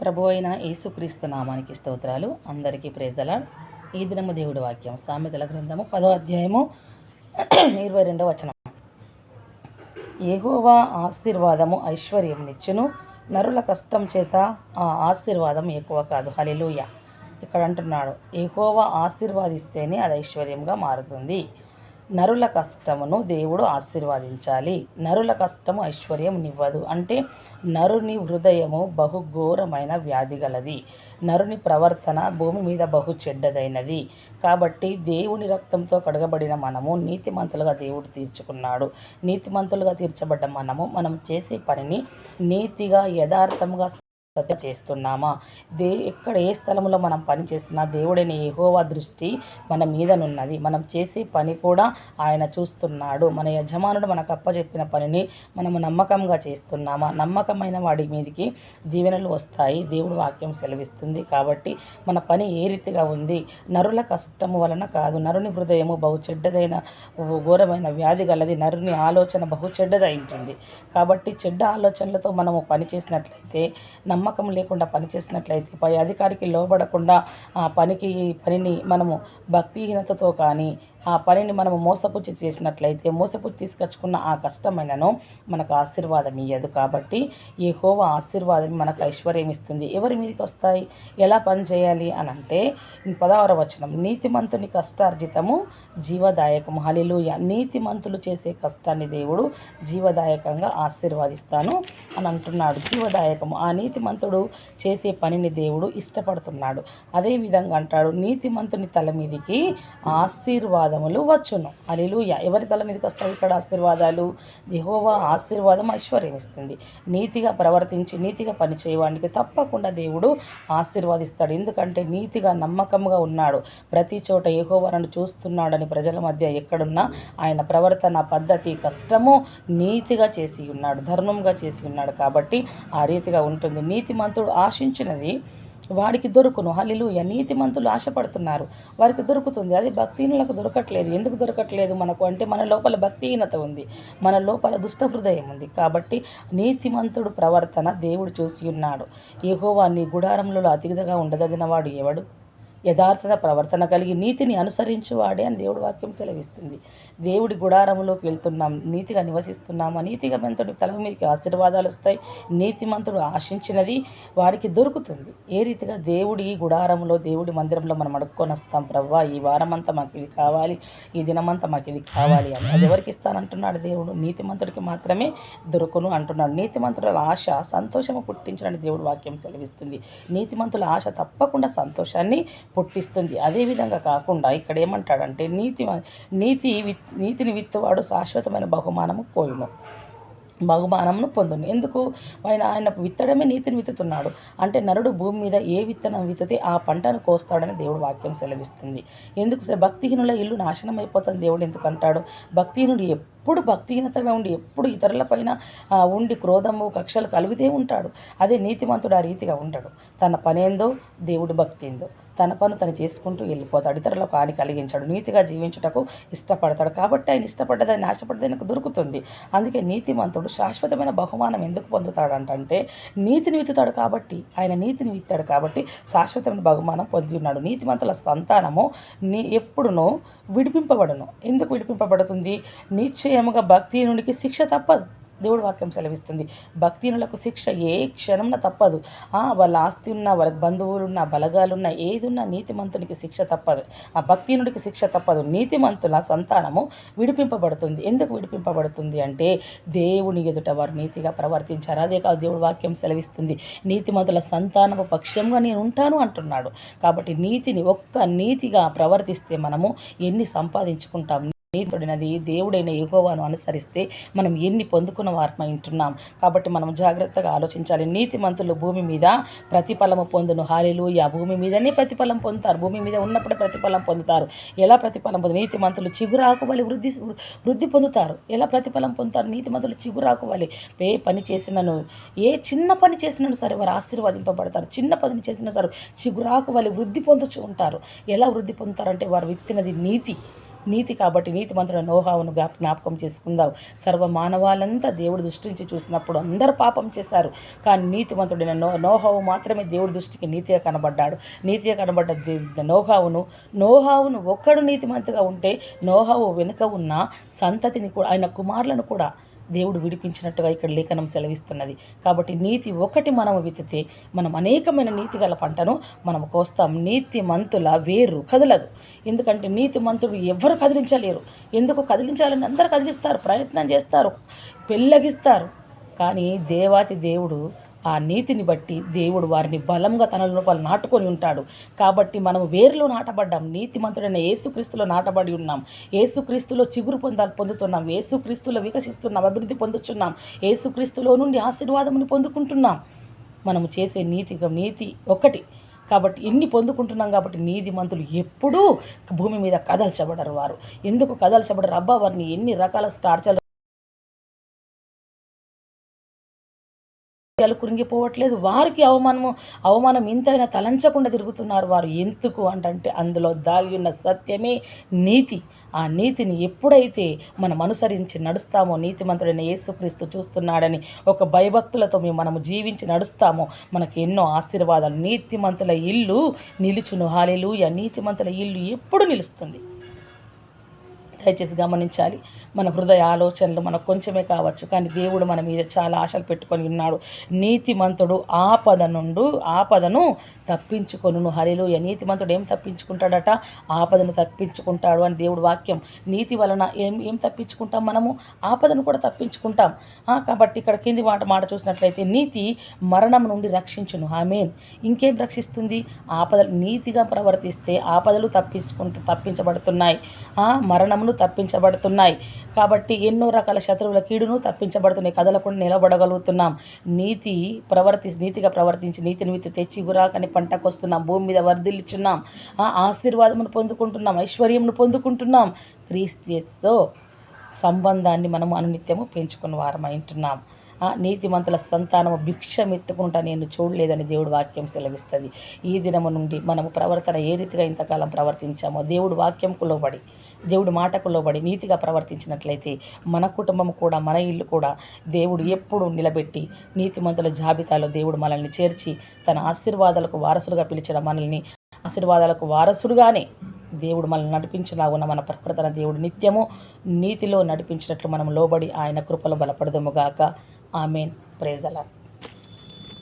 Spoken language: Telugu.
ప్రభు అయిన యేసుక్రీస్తు నామానికి స్తోత్రాలు. అందరికీ ప్రేజల ఈ దినము దేవుడి వాక్యం. సామెతల గ్రంథము పదో అధ్యాయము ఇరవై రెండవ వచనం. ఏహోవా ఆశీర్వాదము ఐశ్వర్యం నిచ్చును. నరుల కష్టం చేత ఆ ఆశీర్వాదం ఎక్కువ కాదు. హలిలుయ ఇక్కడ అంటున్నాడు ఏహోవా ఆశీర్వాదిస్తేనే అది ఐశ్వర్యంగా మారుతుంది. నరుల కష్టమును దేవుడు ఆశీర్వదించాలి. నరుల కష్టము ఐశ్వర్యం నివ్వదు. అంటే నరుని హృదయము బహుఘోరమైన వ్యాధి గలది. నరుని ప్రవర్తన భూమి మీద బహు చెడ్డదైనది. కాబట్టి దేవుని రక్తంతో కడగబడిన మనము నీతిమంతులుగా దేవుడు తీర్చుకున్నాడు. నీతిమంతులుగా తీర్చబడ్డ మనము మనం చేసే పనిని నీతిగా యథార్థముగా సత్యం చేస్తున్నామా? దే ఎక్కడ ఏ స్థలంలో మనం పని చేస్తున్నా దేవుడైన ఏహోవా దృష్టి మన మీదనున్నది. మనం చేసే పని కూడా ఆయన చూస్తున్నాడు. మన యజమానుడు మనకు అప్పచెప్పిన పనిని మనము నమ్మకంగా చేస్తున్నామా? నమ్మకమైన వాడి మీదకి దీవెనలు వస్తాయి. దేవుడు వాక్యం సెలవిస్తుంది కాబట్టి మన పని ఏ రీతిగా ఉంది? నరుల కష్టము వలన కాదు. నరుని హృదయము బహు చెడ్డదైన ఘోరమైన వ్యాధి గలది. నరుని ఆలోచన బహు చెడ్డదై ఉంటుంది. కాబట్టి చెడ్డ ఆలోచనలతో మనము పని చేసినట్లయితే నమ్మకం లేకుండా పనిచేసినట్లయితే పై అధికారికి లోబడకుండా ఆ పనికి పనిని మనము భక్తిహీనతతో కానీ ఆ పనిని మనము మోసపుచ్చి చేసినట్లయితే మోసపుచ్చి తీసుకొచ్చుకున్న ఆ కష్టమైనను మనకు ఆశీర్వాదం ఇయ్యదు. కాబట్టి ఈ హోవ ఆశీర్వాదం మనకు ఐశ్వర్యం ఇస్తుంది. ఎవరి మీదకి వస్తాయి? ఎలా పని చేయాలి అని అంటే పదహార వచనం నీతిమంతుని కష్టార్జితము జీవదాయకము హలిలుయ నీతిమంతులు చేసే కష్టాన్ని దేవుడు జీవదాయకంగా ఆశీర్వాదిస్తాను అని అంటున్నాడు. జీవదాయకము. ఆ నీతిమంతుడు చేసే పనిని దేవుడు ఇష్టపడుతున్నాడు. అదేవిధంగా అంటాడు నీతిమంతుని తల మీదికి ఆశీర్వాదములు వచ్చును. అలిలుయ ఎవరి తల మీదకి వస్తాయి ఇక్కడ ఆశీర్వాదాలు. దిహోవా ఆశీర్వాదం ఐశ్వర్యం ఇస్తుంది నీతిగా ప్రవర్తించి నీతిగా పనిచేయవానికి తప్పకుండా దేవుడు ఆశీర్వాదిస్తాడు. ఎందుకంటే నీతిగా నమ్మకంగా ఉన్నాడు. ప్రతి చోట యెహోవా నన్ను చూస్తున్నాడని ప్రజల మధ్య ఎక్కడున్నా ఆయన ప్రవర్తన పద్ధతి కష్టము నీతిగా చేసి ఉన్నాడు ధర్మంగా చేసి ఉన్నాడు. కాబట్టి ఆ రీతిగా ఉంటుంది. నీతిమంతుడు ఆశించినది వాడికి దొరుకును. హల్లిలుయ. నీతిమంతులు ఆశపడుతున్నారు. వారికి దొరుకుతుంది. అది భక్తిహీనులకు దొరకట్లేదు. ఎందుకు దొరకట్లేదు మనకు? అంటే మన లోపల భక్తిహీనత ఉంది. మన లోపల దుష్ట హృదయం ఉంది. కాబట్టి నీతిమంతుడు ప్రవర్తన దేవుడు చూసి ఉన్నాడు. ఏహోవా నీ గుడారంలో అతిథిగా ఉండదగిన వాడు ఎవడు? యథార్థత ప్రవర్తన కలిగి నీతిని అనుసరించువాడే అని దేవుడి వాక్యం సెలవిస్తుంది. దేవుడి గుడారంలోకి వెళ్తున్నాం నీతిగా నివసిస్తున్నాము నీతిగా మంతుడు తల మీదకి ఆశీర్వాదాలు వస్తాయి నీతిమంతుడు ఆశించినది వాడికి దొరుకుతుంది. ఏ రీతిగా దేవుడి గుడారంలో దేవుడి మందిరంలో మనం అడుక్కొని వస్తాం ప్రవ్వా ఈ వారమంతా మాకు ఇది కావాలి ఈ దినమంతా మాకు ఇది కావాలి అని. అది ఎవరికి ఇస్తానంటున్నాడు దేవుడు? నీతిమంతుడికి మాత్రమే దొరుకును అంటున్నాడు. నీతిమంతుల ఆశ సంతోషము పుట్టించడానికి దేవుడు వాక్యం సెలవిస్తుంది. నీతిమంతుల ఆశ తప్పకుండా సంతోషాన్ని పుట్టిస్తుంది. అదేవిధంగా కాకుండా ఇక్కడ ఏమంటాడంటే నీతి నీతి విత్ నీతిని విత్తువాడు శాశ్వతమైన బహుమానము పోయును. బహుమానమును పొందును. ఎందుకు? ఆయన ఆయన విత్తడమే నీతిని విత్తుతున్నాడు. అంటే నరుడు భూమి మీద ఏ విత్తనం విత్తితే ఆ పంటను కోస్తాడని దేవుడు వాక్యం సెలవిస్తుంది. ఎందుకు? భక్తిహీనుల ఇల్లు నాశనం అయిపోతుంది దేవుడు ఎందుకు అంటాడు? భక్తిహీనుడు ఎప్పుడు భక్తిహీనతగా ఉండి ఎప్పుడు ఇతరులపైన ఉండి క్రోధము కక్షలు కలిగితే ఉంటాడు. అదే నీతిమంతుడు ఆ రీతిగా ఉంటాడు తన పనేందో దేవుడు భక్తి ఏందో తన పను తను చేసుకుంటూ వెళ్ళిపోతాడు. ఇతరులకు హాని కలిగించాడు. నీతిగా జీవించుటకు ఇష్టపడతాడు. కాబట్టి ఆయన ఇష్టపడ్డదని ఆశపడ్డది దొరుకుతుంది. అందుకే నీతిమంతుడు శాశ్వతమైన బహుమానం ఎందుకు పొందుతాడంటే నీతిని విత్తుతాడు కాబట్టి ఆయన నీతిని విత్తాడు కాబట్టి శాశ్వతమైన బహుమానం పొంది ఉన్నాడు. నీతిమంతుల సంతానము నీ ఎప్పుడునో విడిపింపబడును. ఎందుకు విడిపింపబడుతుంది? నిశ్చయ నిశ్చయముగా భక్తిహీనునికి శిక్ష తప్పదు. దేవుడు వాక్యం సెలవిస్తుంది. భక్తిహీనులకు శిక్ష ఏ క్షణంలో తప్పదు. ఆ, వాళ్ళ ఆస్తి ఉన్నా వాళ్ళకి బంధువులున్నా బలగాలున్నా ఏదున్నా నీతిమంతునికి శిక్ష తప్పదు. ఆ భక్తిహీనుడికి శిక్ష తప్పదు. నీతిమంతుల సంతానము విడిపింపబడుతుంది. ఎందుకు విడిపింపబడుతుంది అంటే దేవుని ఎదుట వారు నీతిగా ప్రవర్తించారు. అదే కాదు దేవుడు వాక్యం సెలవిస్తుంది. నీతిమంతుల సంతానము పక్షంగా నేను ఉంటాను అంటున్నాడు. కాబట్టి నీతిని ఒక్క నీతిగా ప్రవర్తిస్తే మనము ఎన్ని సంపాదించుకుంటాం? నీతుడినది దేవుడైన యెహోవాను అనుసరిస్తే మనం ఎన్ని పొందుకున్న వారమై ఉంటున్నాం. కాబట్టి మనం జాగ్రత్తగా ఆలోచించాలి. నీతిమంతులు భూమి మీద ప్రతిఫలము పొందును. హాలీలు ఆ భూమి మీదనే ప్రతిఫలం పొందుతారు. భూమి మీద ఉన్నప్పుడే ప్రతిఫలం పొందుతారు. ఎలా ప్రతిఫలం పొందు నీతిమంతులు చిగురాకు వలి వృద్ధి వృద్ధి పొందుతారు. ఎలా ప్రతిఫలం పొందుతారు? నీతిమంతులు చిగురాకు వలి ఏ పని చేసినను ఏ చిన్న పని చేసినను సరే వారు ఆశీర్వదింపబడతారు. చిన్న పని చేసినా సరే చిగురాకు వలి వృద్ధి పొందుచు ఉంటారు. ఎలా వృద్ధి పొందుతారంటే వారు విత్తినది నీతి. నీతి కాబట్టి నీతి మంత్రుల నోహావును జ్ఞాపకం చేసుకుందావు సర్వ మానవాళ్ళంతా దేవుడి దృష్టి నుంచి చూసినప్పుడు అందరూ పాపం చేశారు. కానీ నీతిమంతుడైన నో నోహావు మాత్రమే దేవుడి దృష్టికి నీతిగా కనబడ్డాడు. నీతిగా కనబడ్డ దే- నోహావును నోహావును ఒక్కడు నీతిమంతుగా ఉంటే నోహావు వెనుక ఉన్న సంతతిని కూడా ఆయన కుమారులను కూడా దేవుడు విడిపించినట్టుగా ఇక్కడ లేఖనం సెలవిస్తున్నది. కాబట్టి నీతి ఒకటి మనం విత్తితే మనం అనేకమైన నీతి గల పంటను మనం కోస్తాం. నీతి మంతుల వేరు కదలదు. ఎందుకంటే నీతి మంతుడు ఎవరు కదిలించలేరు. ఎందుకు కదిలించాలని అందరూ కదిలిస్తారు ప్రయత్నం చేస్తారు పెళ్ళగిస్తారు. కానీ దేవాతి దేవుడు ఆ నీతిని బట్టి దేవుడు వారిని బలంగా తన లోపల నాటుకొని ఉంటాడు. కాబట్టి మనం వేరులో నాటబడ్డాం. నీతిమంతుడైన ఏసుక్రీస్తులో నాటబడి ఉన్నాం. ఏసుక్రీస్తులో చిగురు పొందాలి పొందుతున్నాం. ఏసుక్రీస్తులో వికసిస్తున్నాం. అభివృద్ధి పొందుతున్నాం ఏసుక్రీస్తులో నుండి ఆశీర్వాదముని పొందుకుంటున్నాం. మనము చేసే నీతి నీతి ఒకటి. కాబట్టి ఎన్ని పొందుకుంటున్నాం కాబట్టి నీతిమంతులు ఎప్పుడూ భూమి మీద కదల్చబడరు వారు. ఎందుకు కదల్చబడరు? అబ్బా వారిని ఎన్ని రకాల స్టార్చలు విషయాలు కురింగిపోవట్లేదు. వారికి అవమానము అవమానం ఇంతైనా తలంచకుండా తిరుగుతున్నారు. వారు ఎందుకు అంటే అందులో దాగి ఉన్న సత్యమే నీతి. ఆ నీతిని ఎప్పుడైతే మనం అనుసరించి నడుస్తామో నీతిమంతుడైన యేసుక్రీస్తు చూస్తున్నాడని ఒక భయభక్తులతో మేము మనము జీవించి నడుస్తామో మనకు ఎన్నో ఆశీర్వాదాలు. నీతిమంతుల ఇల్లు నిలుచును. హాలేలుయ! నీతిమంతుల ఇల్లు ఎప్పుడు నిలుస్తుంది? దయచేసి గమనించాలి. మన హృదయ ఆలోచనలు మనకు కొంచెమే కావచ్చు కానీ దేవుడు మన మీద చాలా ఆశలు పెట్టుకొని ఉన్నాడు. నీతిమంతుడు ఆపద నుండి ఆపదను తప్పించుకొను హరిలో నీతిమంతుడు ఏం తప్పించుకుంటాడట? ఆపదను తప్పించుకుంటాడు అని దేవుడు వాక్యం. నీతి వలన ఏం ఏం తప్పించుకుంటాం మనము? ఆపదను కూడా తప్పించుకుంటాం. కాబట్టి ఇక్కడ కింది మాట మాట చూసినట్లయితే నీతి మరణం నుండి రక్షించును. ఆమెన్. ఇంకేం రక్షిస్తుంది? ఆపదలు నీతిగా ప్రవర్తిస్తే ఆపదలు తప్పించుకుంటూ తప్పించబడుతున్నాయి. ఆ, కీడును తప్పించబడుతున్నాయి. కాబట్టి ఎన్నో రకాల శత్రువుల కీడును తప్పించబడుతున్నాయి. కదలకుండా నిలబడగలుగుతున్నాం. నీతి ప్రవర్తి నీతిగా ప్రవర్తించి నీతి నిమిత్తి తెచ్చి గురాకని పంటకు వస్తున్నాం భూమి మీద వర్ధిల్చున్నాం ఆ, ఆశీర్వాదమును పొందుకుంటున్నాం. ఐశ్వర్యమును పొందుకుంటున్నాం. క్రీస్తుతో సంబంధాన్ని మనము అనునిత్యము పెంచుకున్న వారమైంటున్నాం నీతిమంతుల సంతానము భిక్షమెత్తుకుంటా నేను చూడలేదని దేవుడు వాక్యం సెలవిస్తుంది. ఈ దినము నుండి మనము ప్రవర్తన ఏ రీతిగా ఇంతకాలం ప్రవర్తించామో దేవుడు వాక్యంకు లోబడి దేవుడి మాటకు లోబడి నీతిగా ప్రవర్తించినట్లయితే మన కుటుంబం కూడా మన ఇల్లు కూడా దేవుడు ఎప్పుడు నిలబెట్టి నీతిమంతుల జాబితాలో దేవుడు మనల్ని చేర్చి తన ఆశీర్వాదాలకు వారసులుగా పిలిచిన మనల్ని ఆశీర్వాదాలకు వారసుడుగానే దేవుడు మనల్ని నడిపించినాగున్న మన ప్రకృతన దేవుడు నిత్యము నీతిలో నడిపించినట్లు మనం లోబడి ఆయన కృపలో బలపడదుముగాక ఆమెన్. ప్రేజలా